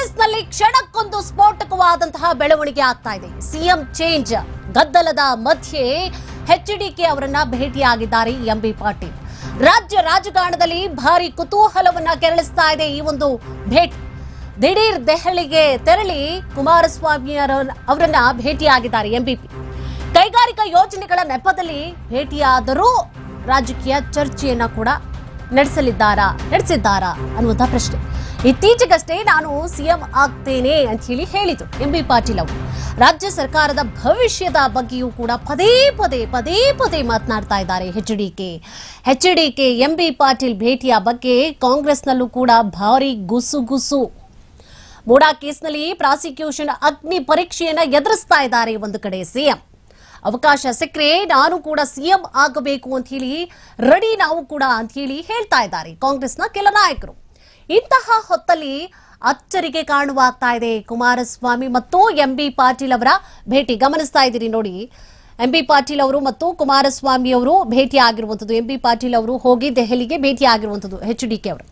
ಕಾಂಗ್ರೆಸ್ನಲ್ಲಿ ಕ್ಷಣಕ್ಕೊಂದು ಸ್ಫೋಟಕವಾದಂತಹ ಬೆಳವಣಿಗೆ ಆಗ್ತಾ ಇದೆ. ಸಿಎಂ ಚೇಂಜ್ ಗದ್ದಲದ ಮಧ್ಯೆ ಎಚ್ಡಿಕೆ ಅವರನ್ನ ಭೇಟಿಯಾಗಿದ್ದಾರೆ ಎಂಬಿ ಪಾಟೀಲ್. ರಾಜ್ಯ ರಾಜಕಾರಣದಲ್ಲಿ ಭಾರಿ ಕುತೂಹಲವನ್ನ ಕೆರಳಿಸ್ತಾ ಇದೆ ಈ ಒಂದು ಭೇಟಿ. ದಿಢೀರ್ ದೆಹಲಿಗೆ ತೆರಳಿ ಕುಮಾರಸ್ವಾಮಿ ಅವರ- ಅವರನ್ನ ಭೇಟಿಯಾಗಿದ್ದಾರೆ ಎಂಬಿಪಿ ಕೈಗಾರಿಕಾ ಯೋಜನೆಗಳ ನೆಪದಲ್ಲಿ ಭೇಟಿಯಾದರೂ ರಾಜಕೀಯ ಚರ್ಚೆಯನ್ನ ಕೂಡ ನಡೆಸಲಿದ್ದಾರಾ ನಡೆಸಿದ್ದಾರಾ ಅನ್ನುವಂತಹ ಪ್ರಶ್ನೆ. ಇತ್ತೀಚೆಗಷ್ಟೇ ನಾನು ಸಿಎಂ ಆಗ್ತೇನೆ ಅಂತ ಹೇಳಿ ಹೇಳಿತು ಎಂ ಬಿ ಪಾಟೀಲ್ ಅವರು. ರಾಜ್ಯ ಸರ್ಕಾರದ ಭವಿಷ್ಯದ ಬಗ್ಗೆಯೂ ಕೂಡ ಪದೇ ಪದೇ ಪದೇ ಪದೇ ಮಾತನಾಡ್ತಾ ಇದ್ದಾರೆ H D K. H D K, M B Patil ಭೇಟಿಯ ಬಗ್ಗೆ ಕಾಂಗ್ರೆಸ್ನಲ್ಲೂ ಕೂಡ ಭಾರಿ ಗುಸುಗುಸು ಮೂಡಾ ಕೇಸ್ನಲ್ಲಿ ಪ್ರಾಸಿಕ್ಯೂಷನ್ ಅಗ್ನಿ ಪರೀಕ್ಷೆಯನ್ನು ಎದುರಿಸ್ತಾ ಇದ್ದಾರೆ ಒಂದು ಕಡೆ ಸಿಎಂ. ಅವಕಾಶ ಸಿಕ್ಕರೆ ನಾನು ಕೂಡ ಸಿಎಂ ಆಗಬೇಕು ಅಂತ ಹೇಳಿ, ರೆಡಿ ನಾವು ಕೂಡ ಅಂತ ಹೇಳಿ ಹೇಳ್ತಾ ಇದ್ದಾರೆ ಕಾಂಗ್ರೆಸ್ನ ಕೆಲ ನಾಯಕರು. ಇಂತಹ ಹೊತ್ತಲ್ಲಿ ಅಚ್ಚರಿಗೆ ಕಾಣುವಾಗ್ತಾ ಇದೆ. ಕುಮಾರಸ್ವಾಮಿ ಮತ್ತು ಎಂ ಬಿ ಪಾಟೀಲ್ ಅವರ ಭೇಟಿ. ಗಮನಿಸ್ತಾ ಇದ್ದೀರಿ ನೋಡಿ. ಎಂ ಬಿ ಪಾಟೀಲ್ ಅವರು ಮತ್ತು ಕುಮಾರಸ್ವಾಮಿ ಅವರು ಭೇಟಿ ಆಗಿರುವಂಥದ್ದು ಎಂ ಬಿ ಪಾಟೀಲ್ ಅವರು ಹೋಗಿ ದೆಹಲಿಗೆ ಭೇಟಿ ಆಗಿರುವಂಥದ್ದು ಎಚ್ ಡಿ ಕೆ ಅವರು.